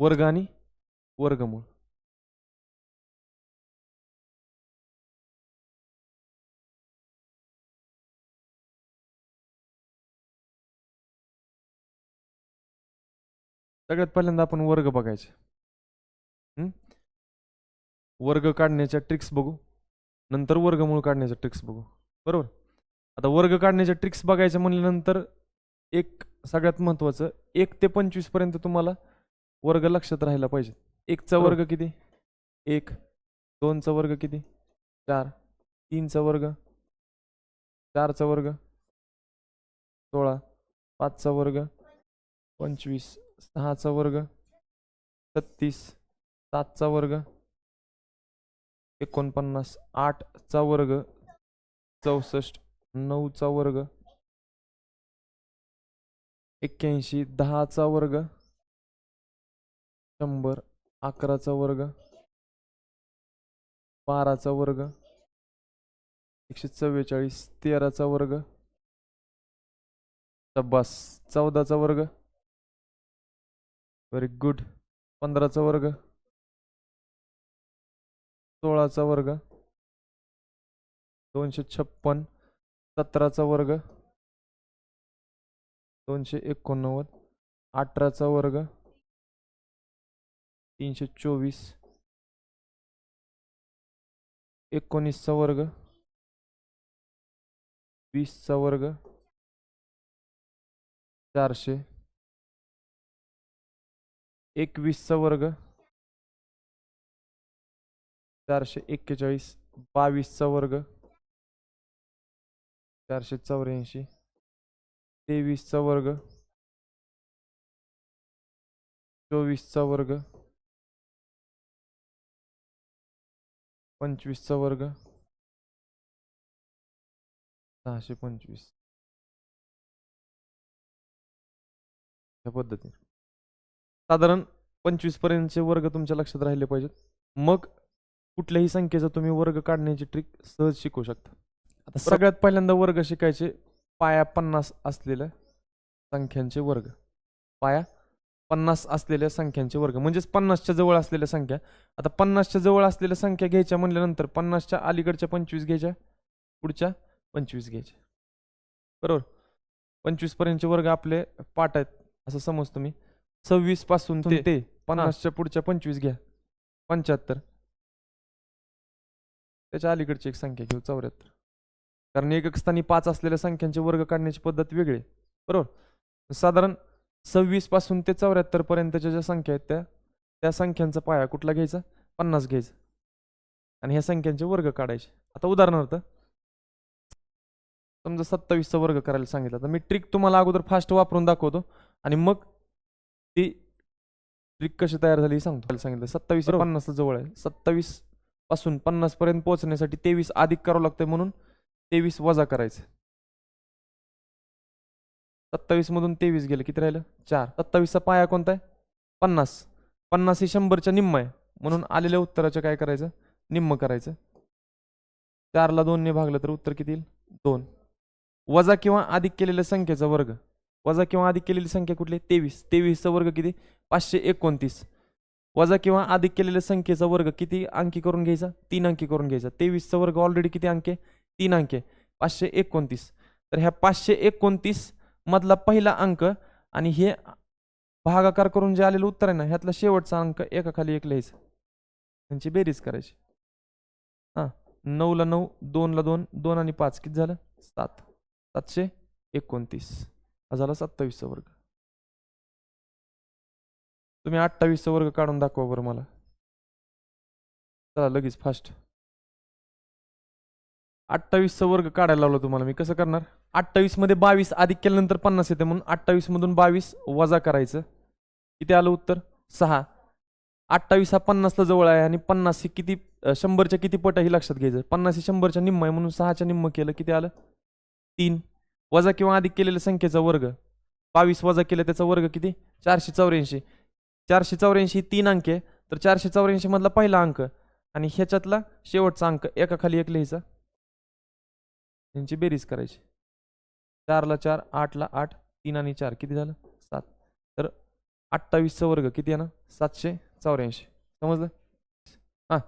वर्ग आणि वर्गमूळ. सगळ्यात पहिल्यांदा आपण वर्ग बघायचे. वर्ग काढण्याच्या ट्रिक्स बघू. नंतर वर्गमूळ काढण्याच्या ट्रिक्स बघू. बरोबर? आता वर्ग काढण्याच्या ट्रिक्स बघायच्या म्हणल्यानंतर एक सगळ्यात महत्त्वाचं एक ते पंचवीसपर्यंत तुम्हाला वर्ग लक्षात राहायला पाहिजे एकचा बरोबर. वर्ग किती? एक. दोनचा वर्ग किती? चार. तीनचा वर्ग? चारचा वर्ग? सोळा. पाचचा वर्ग? पंचवीस. सहाचा वर्ग? छत्तीस. सातचा वर्ग? एकोणपन्नास. आठचा वर्ग? चौसष्ट. नऊचा वर्ग? एक्क्याऐंशी. दहाचा वर्ग? शंभर अकराचा वर्ग बाराचा वर्ग एकशे चव्वेचाळीस तेराचा वर्ग शब्बास चौदाचा वर्ग व्हेरी गुड पंधराचा वर्ग सोळाचा वर्ग दोनशे छप्पन सतराचा वर्ग दोनशे एकोणनव्वद अठराचा वर्ग तीनशे चोवीस. एकोणीसचा वर्ग. वीसचा वर्ग. चारशे. एकवीसचा वर्ग. चारशे एक्केचाळीस. बावीसचा वर्ग. चारशे चौऱ्याऐंशी. तेवीसचा वर्ग. चोवीसचा वर्ग. पंचवीसचा वर्ग. सहाशे पंचवीस. ह्या पद्धतीने. साधारण पंचवीस पर्यंतचे वर्ग तुमच्या लक्षात राहिले पाहिजेत. मग कुठल्याही संख्येचा तुम्ही वर्ग काढण्याची ट्रिक सहज शिकू शकता. आता सगळ्यात पहिल्यांदा वर्ग शिकायचे पाया पन्नास असलेल्या संख्यांचे वर्ग. पाया पन्नास असलेल्या संख्यांचे वर्ग. म्हणजेच पन्नासच्या जवळ असलेल्या संख्या. आता पन्नासच्या जवळ असलेल्या संख्या घ्यायच्या म्हणल्यानंतर पन्नासच्या अलीकडच्या पंचवीस घ्यायच्या पुढच्या पंचवीस घ्यायच्या. बरोबर? पंचवीस पर्यंतचे वर्ग आपले पाठ आहेत असं समजतो मी. सव्वीसपासून ते पन्नासच्या पुढच्या पंचवीस घ्या. पंच्याहत्तर. त्याच्या अलीकडची एक संख्या घेऊ चौऱ्याहत्तर. कारण एकक स्थानी पाच असलेल्या संख्यांचे वर्ग काढण्याची पद्धत वेगळी. बरोबर? साधारण सव्वीसपासून ते चौऱ्याहत्तर पर्यंतच्या ज्या संख्या आहेत त्या त्या संख्यांचा पाया कुठला घ्यायचा? पन्नास घ्यायचा. आणि ह्या संख्यांचे वर्ग काढायचे. आता उदाहरणार्थ समजा सत्तावीसचा वर्ग करायला सांगितलं तर मी ट्रिक तुम्हाला अगोदर फास्ट वापरून दाखवतो आणि मग ती ट्रिक कशी तयार झाली सांगतो. सांगितलं सत्तावीस पन्नास जवळ आहे. सत्तावीसपासून पन्नास पर्यंत पोहोचण्यासाठी तेवीस अधिक करावं लागतंय म्हणून तेवीस वजा करायचं. सत्तावीसमधून तेवीस गेलं. किती राहिलं? चार. सत्तावीसचा पाया कोणता आहे? पन्नास. पन्नास ही शंभरच्या निम्म आहे. म्हणून आलेल्या उत्तराचं काय करायचं? निम्म करायचं. चारला दोनने भागलं तर उत्तर किती येईल? दोन. वजा किंवा अधिक केलेल्या संख्येचा वर्ग. वजा किंवा अधिक केलेली संख्या कुठली? तेवीस. तेवीसचा वर्ग किती? पाचशे एकोणतीस. वजा किंवा अधिक केलेल्या संख्येचा वर्ग किती अंकी करून घ्यायचा? तीन अंकी करून घ्यायचा. तेवीसचा वर्ग ऑलरेडी किती अंके तीन अंके पाचशे एकोणतीस. तर ह्या पाचशे एकोणतीस मधला पहिला अंक आणि हे भागाकार करून जे आलेलं उत्तर आहे ना ह्यातला शेवटचा अंक एकाखाली एक लिहायचा. त्यांची बेरीज करायची. हां नऊला नऊ दोनला दोन दोन आणि पाच किती झालं? सात. सातशे एकोणतीस. हा झाला सत्तावीसचा वर्ग. तुम्ही अठ्ठावीसचा वर्ग काढून दाखवा बरं मला. चला लगेच फास्ट अठ्ठावीसचा वर्ग काढायला लावला तुम्हाला मी. कसं करणार? अठ्ठावीसमध्ये बावीस अधिक केल्यानंतर पन्नास येते म्हणून अठ्ठावीस मधून बावीस वजा करायचं. किती आलं उत्तर? सहा. अठ्ठावीस हा पन्नासला जवळ आहे आणि पन्नास हे किती शंभरच्या किती पट आहे हे लक्षात घ्यायचं. पन्नास हे शंभरच्या निम्म आहे म्हणून सहाच्या निम्म केलं. किती आलं? तीन. वजा किंवा अधिक केलेल्या संख्येचा वर्ग. बावीस वजा केलं त्याचा वर्ग किती? चारशे चौऱ्याऐंशी. चारशे चौऱ्याऐंशी तीन अंक आहे. तर चारशे चौऱ्याऐंशी मधला पहिला अंक आणि ह्याच्यातला शेवटचा अंक एकाखाली एक लिहायचा. यांची बेरीज करायची. चारला चार आठला आठ तीन आणि चार. किती झालं? सात. तर अठ्ठावीसचा वर्ग किती आहे ना? सातशे चौऱ्याऐंशी. समजलं? हां.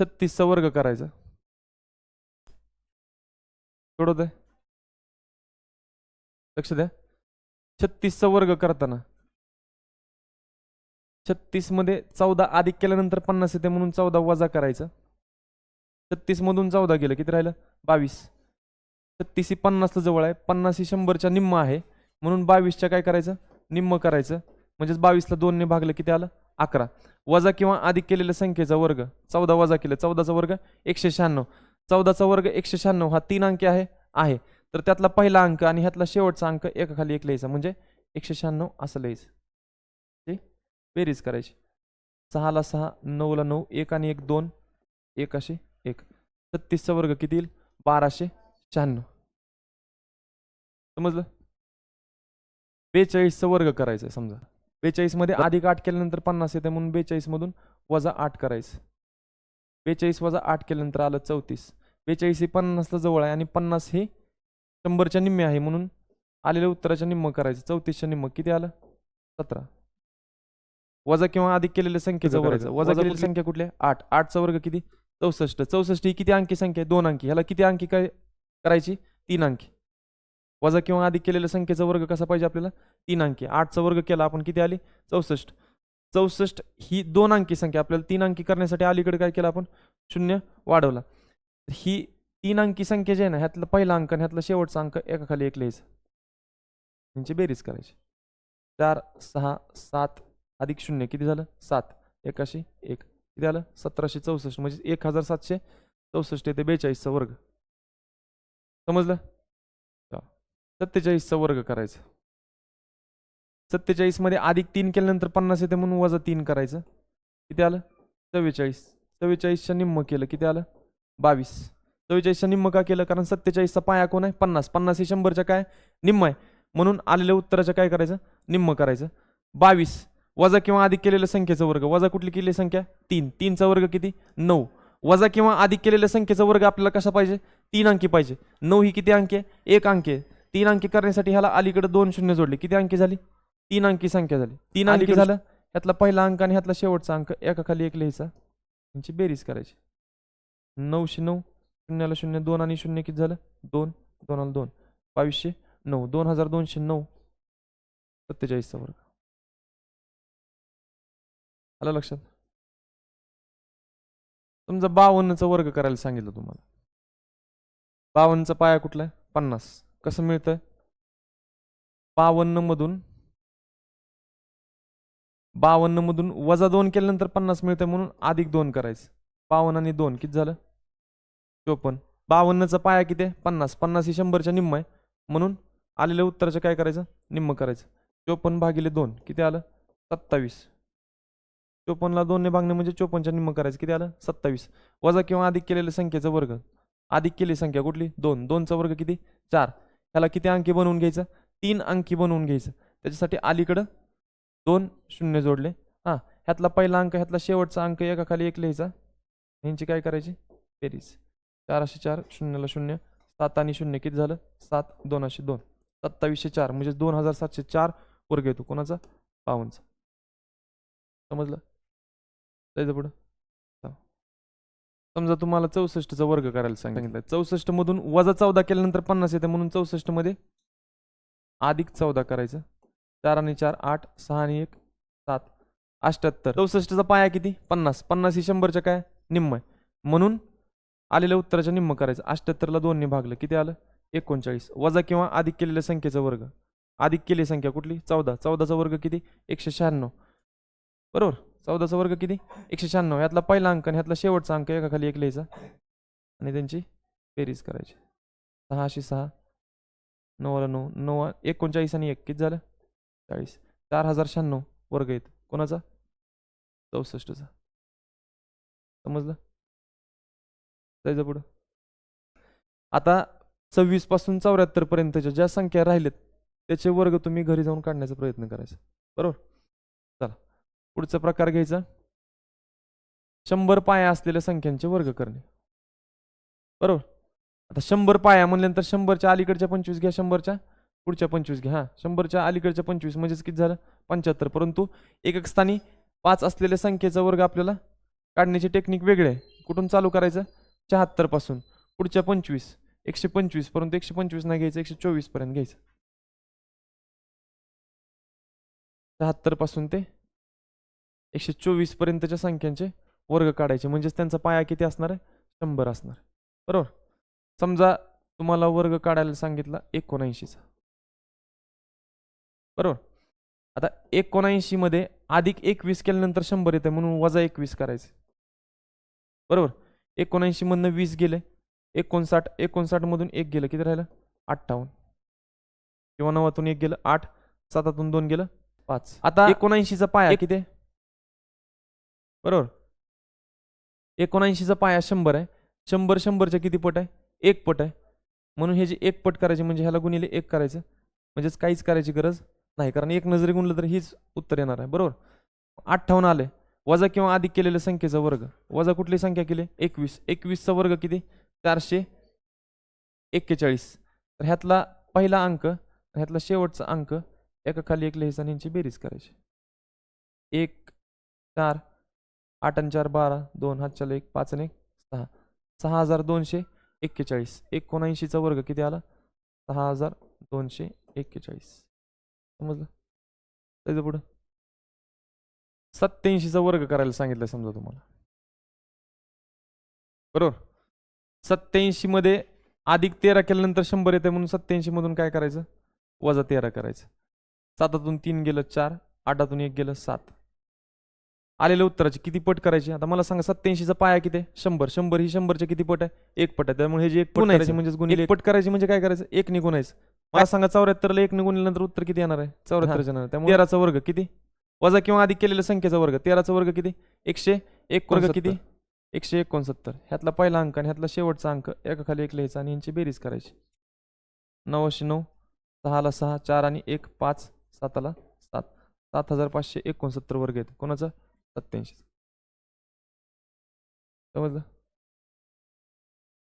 छत्तीसचा वर्ग करायचा. सोडवत आहे लक्ष द्या. छत्तीसचा वर्ग करताना. छत्तीसमध्ये चौदा अधिक केल्यानंतर पन्नास येते म्हणून चौदा वजा करायचा. छत्तीसमधून चौदा गेलं. किती राहिलं? बावीस. छत्तीस ही पन्नासला जवळ आहे. पन्नास ही शंभरच्या निम्म आहे. म्हणून बावीसच्या काय करायचं? निम्म करायचं. म्हणजेच बावीसला दोनने भागलं किती आलं? अकरा. वजा किंवा अधिक केलेल्या संख्येचा वर्ग. चौदा वजा केलं चौदाचा वर्ग एकशे शहाण्णव. चौदाचा वर्ग एकशे शहाण्णव हा तीन अंकी आहे आहे. तर त्यातला पहिला अंक आणि ह्यातला शेवटचा अंक एकाखाली एक लिहायचा. म्हणजे एकशे शहाण्णव असं लिहायचं. ते बेरीज करायची. सहाला सहा नऊला नऊ एक आणि एक दोन. एक असे एक. छत्तीसचा वर्ग किती येईल? बाराशे शहाण्णव. समजलं? बेचाळीसचा वर्ग करायचा आहे समजा. बेचाळीसमध्ये अधिक आठ केल्यानंतर पन्नास येते म्हणून बेचाळीस मधून वजा आठ करायचं. बेचाळीस वजा आठ केल्यानंतर आलं चौतीस. बेचाळीस ही पन्नासला जवळ आहे आणि पन्नास हे शंभरच्या निम्मे आहे म्हणून आलेल्या उत्तराच्या निम्म करायचं. चौतीसच्या निम्म किती आलं? सतरा. वजा किंवा अधिक केलेल्या संख्येचा वर्ग. वजा केलेली? संख्या कुठली? आहे? आठ. आठचा वर्ग किती? चौसष्ट. चौसष्ट ही किती अंकी संख्या आहे? दोन अंकी. ह्याला किती अंकी काय करायची? तीन अंकी. वजा किंवा अधिक केलेल्या संख्येचा वर्ग कसा पाहिजे आपल्याला? तीन अंकी. आठचा वर्ग केला आपण किती आली? चौसष्ट. चौसष्ट ही दोन अंकी संख्या. आपल्याला तीन अंकी करण्यासाठी अलीकडे काय केलं आपण? शून्य वाढवला. ही तीन अंकी संख्या जी आहे ना ह्यातला पहिला अंक आणि ह्यातला शेवटचा अंक एकाखाली एक लिहायचं यांची बेरीज करायची. चार सहा सात अधिक शून्य किती झालं? सात. एकाशी एक. किती आलं? सतराशे चौसष्ट. म्हणजे एक हजार सातशे चौसष्ट येते बेचाळीसचा वर्ग. समजलं? सत्तेचाळीसचा वर्ग करायचं. सत्तेचाळीसमध्ये अधिक तीन केल्यानंतर पन्नास येते म्हणून वजा तीन करायचं. किती आलं? चव्वेचाळीस. चव्वेचाळीसच्या निम्म केलं. किती आलं? बावीस. चव्वेचाळीसच्या निम्म का केलं? कारण सत्तेचाळीसचा पाया कोण आहे? पन्नास. पन्नास हे शंभरच्या काय? निम्म आहे. म्हणून आलेल्या उत्तराचं काय करायचं? निम्म करायचं. बावीस. वजा किंवा अधिक केलेल्या संख्येचा वर्ग. वजा कुठली केलेली संख्या? तीन. तीनचा वर्ग किती? नऊ. वजा किंवा अधिक केलेल्या संख्येचा वर्ग आपल्याला कसा पाहिजे? तीन अंकी पाहिजे. नऊ ही किती अंकी आहे? एक अंकी आहे. तीन अंकी करण्यासाठी ह्याला अलीकडे दोन शून्य जोडले. किती अंकी झाली? तीन अंकी संख्या झाली. तीन अंकी झालं ह्यातला पहिला अंक आणि ह्यातला शेवटचा अंक एकाखाली एक लिहायचा. यांची बेरीज करायची. नऊशे नऊ शून्याला शून्य दोन आणि शून्य किती झालं? दोन दोनाला दोन. बावीसशे नऊ दोन हजार दोनशे नऊ. सत्तेचाळीसचा वर्ग. आलं लक्षात? समजा बावन्नचा वर्ग करायला सांगितलं तुम्हाला. बावन्नचा पाया कुठला आहे? पन्नास. कसं मिळतं बावन्नमधून बावन्नमधून वजा दोन केल्यानंतर पन्नास मिळतं म्हणून अधिक दोन करायचं. बावन्न आणि दोन किती झालं? चोपन्न. बावन्नचा पाया किती आहे? पन्नास. पन्नास ही शंभरच्या निम्म आहे. म्हणून आलेल्या उत्तराचं काय करायचं? निम्म करायचं. चोपन्न भागिले दोन किती आलं? सत्तावीस. चोपन्नला दोनने भागणे म्हणजे चोपन्नच्या निम्म करायचं. किती आलं? सत्तावीस. वजा किंवा अधिक केलेल्या संख्येचा वर्ग. अधिक केली संख्या कुठली? दोन. दोनचा वर्ग किती? चार. ह्याला किती अंकी बनवून घ्यायचं? तीन अंकी बनवून घ्यायचं. त्याच्यासाठी अलीकडं दोन शून्य जोडले. हां ह्यातला पहिला अंक ह्यातला शेवटचा अंक एकाखाली एक लिहायचा. ह्यांची काय करायची? बेरीज. चारशे चार शून्यला शून्य. सात आणि शून्य किती झालं? सात दोनशे दोन. सत्तावीसशे चार म्हणजे दोन हजार सातशे चार वर्ग येतो. कोणाचा? बावनचा समजलं? जायचं पुढं. समजा तुम्हाला चौसष्टचा वर्ग करायला सांगितलं चौसष्ट मधून वजा चौदा केल्यानंतर पन्नास येते म्हणून चौसष्टमध्ये अधिक चौदा करायचं. चार आणि चार आठ सहा आणि एक सात. अष्ट्याहत्तर चौसष्टचा पाया किती? पन्नास. पन्नास ही शंभरच्या काय? निम्म आहे. म्हणून आलेल्या उत्तराच्या निम्म करायचं. अष्ट्याहत्तरला दोनने भागलं. किती आलं? एकोणचाळीस. वजा किंवा अधिक केलेल्या संख्येचा वर्ग. अधिक केली संख्या कुठली? चौदा. चौदाचा वर्ग किती? एकशे शहाण्णव. बरोबर? चौदाचा वर्ग किती? एकशे शहाण्णव. यातला पहिला अंक आणि ह्यातला शेवटचा अंक एकाखाली एक लिहायचा. आणि त्यांची बेरीज करायची. सहाशे सहा. नऊला नऊ. नऊ एकोणचाळीस आणि एक. किती झालं? चाळीस. चार हजार शहाण्णव वर्ग येत कोणाचा? चौसष्टचा. समजलं? जायचं पुढं. आता सव्वीसपासून चौऱ्याहत्तर पर्यंतच्या ज्या संख्या राहिल्यात त्याचे वर्ग तुम्ही घरी जाऊन काढण्याचा प्रयत्न करायचा. बरोबर? पुढचा प्रकार घ्यायचा. शंभर पाया असलेल्या संख्यांचे वर्ग करणे. बरोबर? आता शंभर पाया म्हणल्यानंतर शंभरच्या अलीकडच्या पंचवीस घ्या शंभरच्या पुढच्या पंचवीस घ्या. हां शंभरच्या अलीकडच्या पंचवीस म्हणजेच किती झालं? पंच्याहत्तर. परंतु एकक स्थानी पाच असलेल्या संख्येचा वर्ग आपल्याला काढण्याची टेक्निक वेगळे आहे. कुठून चालू करायचं? शहात्तरपासून पुढच्या पंचवीस एकशे पंचवीस. परंतु एकशे पंचवीस नाही घ्यायचं एकशे चोवीसपर्यंत घ्यायचं. शहात्तरपासून ते एकशे चोवीस पर्यंतच्या संख्यांचे वर्ग काढायचे. म्हणजेच त्यांचा पाया किती असणार आहे? शंभर असणार. बरोबर? समजा तुम्हाला वर्ग काढायला सांगितला एकोणऐंशीचा. बरोबर? आता एकोणऐंशी मध्ये अधिक एकवीस केल्यानंतर शंभर येते म्हणून वजा एकवीस करायचे. बरोबर? एकोणऐंशी मधनं वीस गेले. एकोणसाठ एकोणसाठ मधून एक गेलं. किती राहिलं? अठ्ठावन्न. किंवा नवातून एक गेलं. आठ सातातून दोन गेलं. पाच. आता एकोणऐंशीचा पाया किती? बरोबर? एकोणऐंशीचा पाया शंभर आहे. शंभर शंभरच्या किती पट आहे? एक पट आहे. म्हणून हे जे एक पट करायचे म्हणजे ह्याला गुणिले एक करायचं. म्हणजेच काहीच करायची गरज नाही. कारण एक नजरे गुणलं तर हीच उत्तर येणार आहे. बरोबर? अठ्ठावन्न आले वजा किंवा अधिक केलेल्या संख्येचा वर्ग. वजा कुठली संख्या केली? एकवीस. एकवीसचा वर्ग किती? चारशे एक्केचाळीस. तर ह्यातला पहिला अंक ह्यातला शेवटचा अंक एका खाली एक लिहायचा यांची बेरीज करायची. एक चार आठ आणि चार बारा दोन हातच्याला एक पाच आणि एक सहा. सहा हजार दोनशे एक्केचाळीस. एकोणऐंशीचा वर्ग किती आला? सहा हजार दोनशे एक्केचाळीस. समजलं? त्याचं पुढं. सत्याऐंशीचा वर्ग करायला सांगितलं समजा तुम्हाला. बरोबर? सत्याऐंशीमध्ये अधिक तेरा केल्यानंतर शंभर येते म्हणून सत्याऐंशीमधून काय करायचं? वजा तेरा करायचं. सातातून तीन गेलं चार आठातून एक गेलं सात. आलेल्या उत्तराची किती पट करायची? आता मला सांगा सत्याऐंशीचा पाया किती आहे? शंभर. शंभर ही शंभरच्या किती पट आहे? एक पट आहे. त्यामुळे हे जे एक पट करायची म्हणजे गुणिले एक पट करायची म्हणजे काय करायचं? एक निघून यायचं मला सांगा चौऱ्याहत्तरला एक निघून नंतर उत्तर किती येणार आहे? चौऱ्याहत्तरच्या नंतर त्यामुळे तेराचा वर्ग किती? वजा किंवा अधिक केलेल्या संख्येचा वर्ग. तेराचा वर्ग किती? एकशे एक वर्ग किती? एकशे एकोणसत्तर. ह्यातला पहिला अंक आणि ह्यातला शेवटचा अंक एका खाली एक लिहायचा आणि यांची बेरीज करायची. नऊशे नऊ सहाला सहा चार आणि एक पाच साताला सात. सात हजार पाचशे एकोणसत्तर वर्ग येते कोणाचं? सत्याऐंशी समजलं?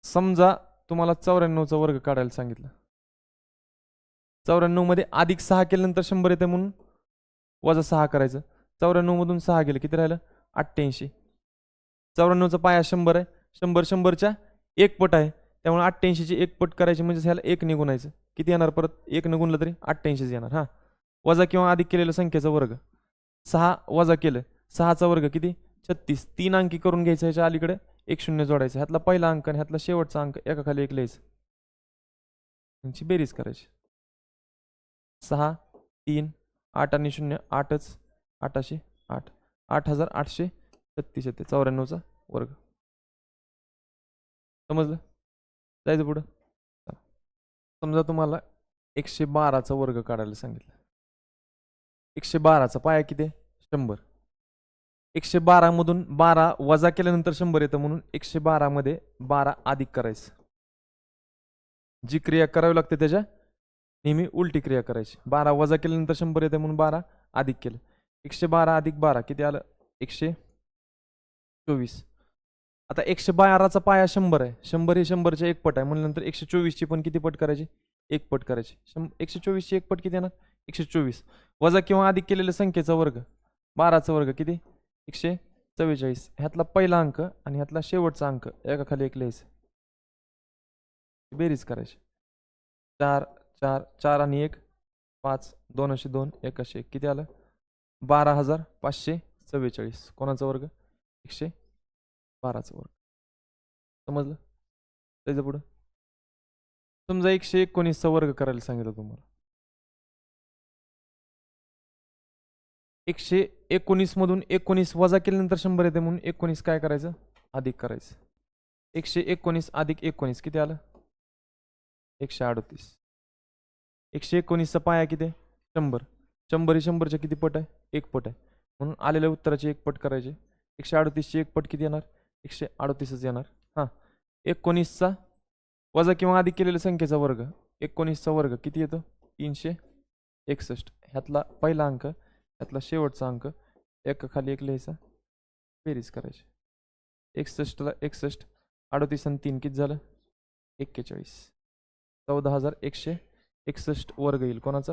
समजा तुम्हाला चौऱ्याण्णवचा वर्ग काढायला सांगितलं. चौऱ्याण्णवमध्ये अधिक सहा केल्यानंतर शंभर येते म्हणून वजा सहा करायचं. चौऱ्याण्णवमधून सहा गेलं किती राहिलं? अठ्ठ्याऐंशी. चौऱ्याण्णवचा पाया शंभर आहे. शंभर शंभरच्या एक पट आहे. त्यामुळे अठ्ठ्याऐंशीची एक पट करायची म्हणजे ह्याला एक निघून यायचं. किती येणार परत? एक न गुणलं तरी अठ्ठ्याऐंशीच येणार हां. वजा किंवा अधिक केलेल्या संख्येचा वर्ग. सहा वजा केलं. सहाचा वर्ग किती? छत्तीस. तीन अंकी करून घ्यायचं ह्याच्या अलीकडे. एक शून्य जोडायचं. ह्यातला पहिला अंक आणि ह्यातला शेवटचा अंक एकाखाली एक लिहायचं. त्यांची बेरीज करायची. सहा तीन आठ आणि शून्य आठच. आठाशे आठ. आठ हजार आठशे छत्तीस येते. चौऱ्याण्णवचा वर्ग. समजलं? जायचं पुढं. समजा तुम्हाला एकशे बाराचा वर्ग काढायला सांगितलं. एकशे बाराचा पाया किती? शंभर. एकशे बारामधून बारा वजा केल्यानंतर शंभर येतं म्हणून एकशे बारामध्ये बारा अधिक करायचं. जी क्रिया करावी लागते त्याच्या नेहमी उलटी क्रिया करायची. बारा वजा केल्यानंतर शंभर येते म्हणून बारा अधिक केलं. एकशे बारा अधिक बारा किती आलं? एकशे चोवीस. आता एकशे बाराचा पाया शंभर आहे. शंभर हे शंभरचे एक पट आहे. म्हणल्यानंतर एकशे चोवीसची पण किती पट करायची? एक पट करायची. शं एकशे चोवीसची एक पट किती येणार? एकशे चोवीस. वजा किंवा अधिक केलेल्या संख्येचा वर्ग. बाराचा वर्ग किती? एकशे चव्वेचाळीस. ह्यातला पहिला अंक आणि ह्यातला शेवटचा अंक एका खाली एक लिहायचं बेरीज करायची. चार चार चार आणि एक पाच दोन असे दोन एक असे. एक किती आलं? बारा हजार पाचशे चव्वेचाळीस. कोणाचा वर्ग? एकशे बाराचा वर्ग. समजलं? त्याच्या पुढं समजा एकशे एकोणीसचा वर्ग करायला सांगितलं तुम्हाला. एकशे एकोणीसमधून एकोणीस वजा केल्यानंतर शंभर येते म्हणून एकोणीस काय करायचं? अधिक करायचं. एकशे एकोणीस अधिक एकोणीस किती आलं? एकशे अडतीस. एकशे एकोणीसचा पाया किती आहे? शंभर. शंभर ही शंभरच्या किती पट आहे? एक पट आहे. म्हणून आलेल्या उत्तराचे एक पट करायचे. एकशे अडतीसचे एक पट किती येणार? एकशे अडतीसच येणार. हां. एकोणीसचा वजा किंवा अधिक केलेल्या संख्येचा वर्ग. एकोणीसचा वर्ग किती येतो? तीनशे एकसष्ट. ह्यातला पहिला अंक ह्यातला शेवटचा अंक एका खाली एक लिहायचा. बेरीज करायची. एकसष्टला एकसष्ट अडतीस आणि तीन किती झालं? एक्केचाळीस. चौदा हजार एकशे एकसष्ट वर्ग येईल. कोणाचा?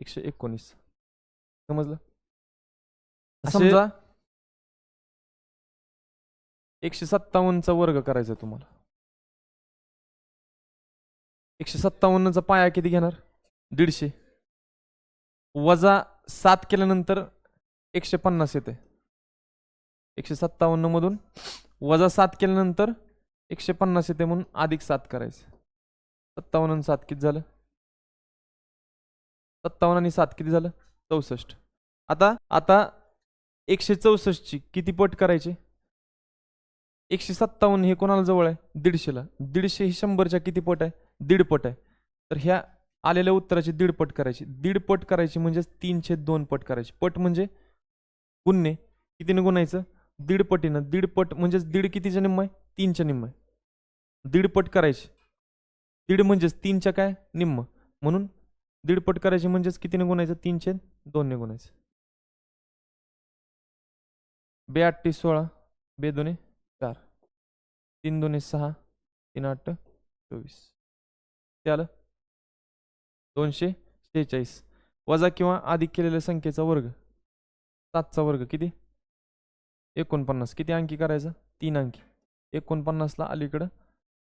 एकशे एकोणीस. समजलं? समजा? एकशे सत्तावन्नचा वर्ग करायचा तुम्हाला. एकशे सत्तावन्नचा पाया किती घेणार? दीडशे. वजा सात केल्यानंतर एकशे पन्नास येते. एकशे सत्तावन्न मधून वजा सात केल्यानंतर एकशे पन्नास येते म्हणून अधिक सात करायचं. सत्तावन्न आणि सात किती झालं? सत्तावन्न आणि सात किती झालं? चौसष्ट. आता आता एकशे चौसष्टची किती पट करायची? एकशे सत्तावन्न हे कोणाला जवळ आहे? दीडशेला. दीडशे ही शंभरच्या किती पट आहे? दीड पट आहे. तर ह्या आलेल्या उत्तराची दीड पट करायची. दीड पट करायची म्हणजेच तीनशे दोन पट करायची. पट म्हणजे गुणणे कितीने गुणायचं दीड पटीनं. दीड पट म्हणजेच दीड कितीच्या निम्म आहे? तीनच्या निम्म आहे. दीड पट करायची. दीड म्हणजेच तीनच्या काय? निम्म. म्हणून दीड पट करायची म्हणजेच कितीने गुणायचं तीनशे दोनने गुणायचं बे आठटी सोळा बे दोन्ही चार. तीन दोन्ही सहा तीन आठ चोवीस. ते आलं? दोनशे शेहेचाळीस वजा किंवा अधिक केलेल्या संख्येचा वर्ग. सातचा वर्ग किती? एकोणपन्नास. किती अंकी करायचा? तीन अंकी. एकोणपन्नासला अलीकडं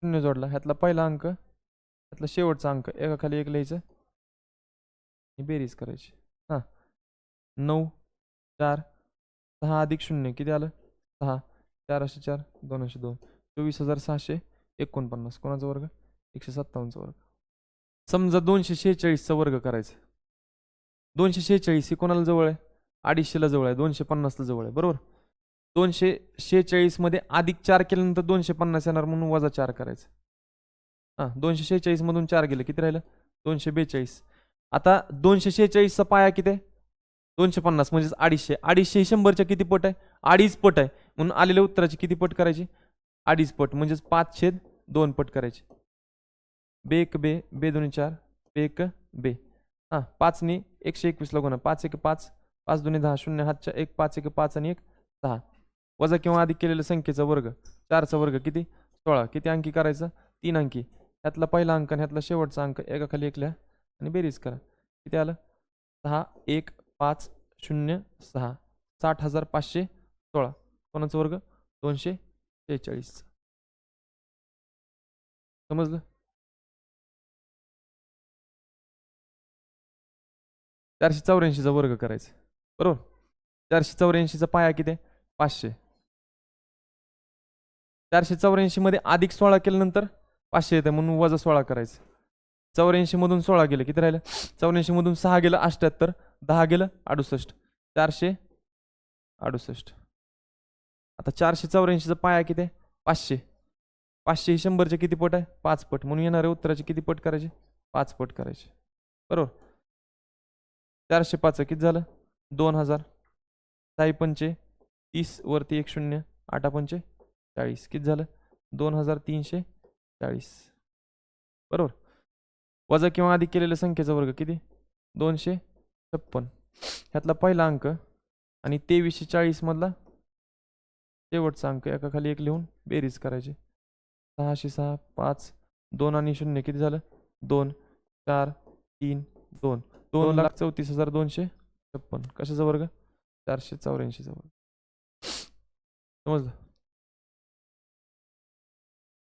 शून्य जोडला. ह्यातला पहिला अंक ह्यातला शेवटचा अंक. एकाखाली एक लिहायचं. बेरीज करायची. हां. नऊ चार सहा अधिक शून्य. किती आलं? सहा. चारशे चार दोनशे दोन. चोवीस हजार सहाशे एकोणपन्नास. कोणाचा वर्ग? एकशे सत्तावन्नचा वर्ग. समजा दोनशे शेहेचाळीसचा वर्ग करायचा दोनशे शेहेचाळीस ही कोणाला जवळ आहे? अडीचशेला जवळ आहे दोनशे पन्नासला जवळ आहे बरोबर? दोनशे शेहेचाळीसमध्ये अधिक चार केल्यानंतर दोनशे पन्नास येणार म्हणून वजा चार करायचं. हां दोनशे शेहेचाळीसमधून चार गेलं किती राहिलं? दोनशे बेचाळीस. आता दोनशे शेहेचाळीसचा पाया किती आहे? दोनशे पन्नास म्हणजेच अडीचशे. अडीचशे शंभरच्या किती पट आहे? अडीच पट आहे. म्हणून आलेल्या उत्तराची किती पट करायची? अडीच पट म्हणजेच पाच छेद दोन पट करायचे. बे एक बे बे दोन्ही चार. बे एक बे. हां पाचने एकशे एकवीसला गुणा पाच एक पाच पाच दोन्ही दहा. शून्य हातच्या एक पाच एक पाच आणि एक दहा. वजा किंवा अधिक केलेल्या संख्येचा वर्ग. चारचा वर्ग किती? सोळा. किती अंकी करायचा? तीन अंकी. ह्यातला पहिला अंक आणि ह्यातला शेवटचा अंक एकाखाली एक लिहा आणि बेरीज करा. किती आलं? सहा एक पाच शून्य सहा. साठ हजार पाचशे सोळा. कोणाचा वर्ग? दोनशे शेहेचाळीस समजलं? चारशे चौऱ्याऐंशीचा वर्ग करायचा. बरोबर? चारशे चौऱ्याऐंशीचा पाया किती? आहे पाचशे. चारशे चौऱ्याऐंशीमध्ये अधिक सोळा केल्यानंतर पाचशे येते म्हणून वजा सोळा करायचं. चौऱ्याऐंशीमधून सोळा गेलं किती राहिलं? चौऱ्याऐंशीमधून सहा गेलं अष्ट्याहत्तर दहा गेलं अडुसष्ट. चारशे अडुसष्ट. आता चारशे चौऱ्याऐंशीचा पाया किती? आहे पाचशे. पाचशे ही शंभरचे किती पट आहे? पाच पट. म्हणून येणाऱ्या उत्तराचे किती पट करायचे? पाच पट करायचे. बरोबर? चारशे पाच किती झालं? दोन हजार. साई पंचे तीस वरती एक शून्य. आठा पंचे चाळीस. किती झालं? दोन हजार तीनशे चाळीस. बरोबर. वजा किंवा अधिक केलेल्या संख्येचा वर्ग किती? दोनशे छप्पन. ह्यातला पहिला अंक आणि तेवीसशे चाळीसमधला शेवटचा अंक. एका खाली एक लिहून बेरीज करायची. सहाशे सहा पाच दोन आणि शून्य किती झालं? दोन चार तीन दोन. दोन लाख चौतीस हजार दोनशे छप्पन. कशाचा वर्ग? चारशे चौऱ्याऐंशीचा वर्ग. समजलं?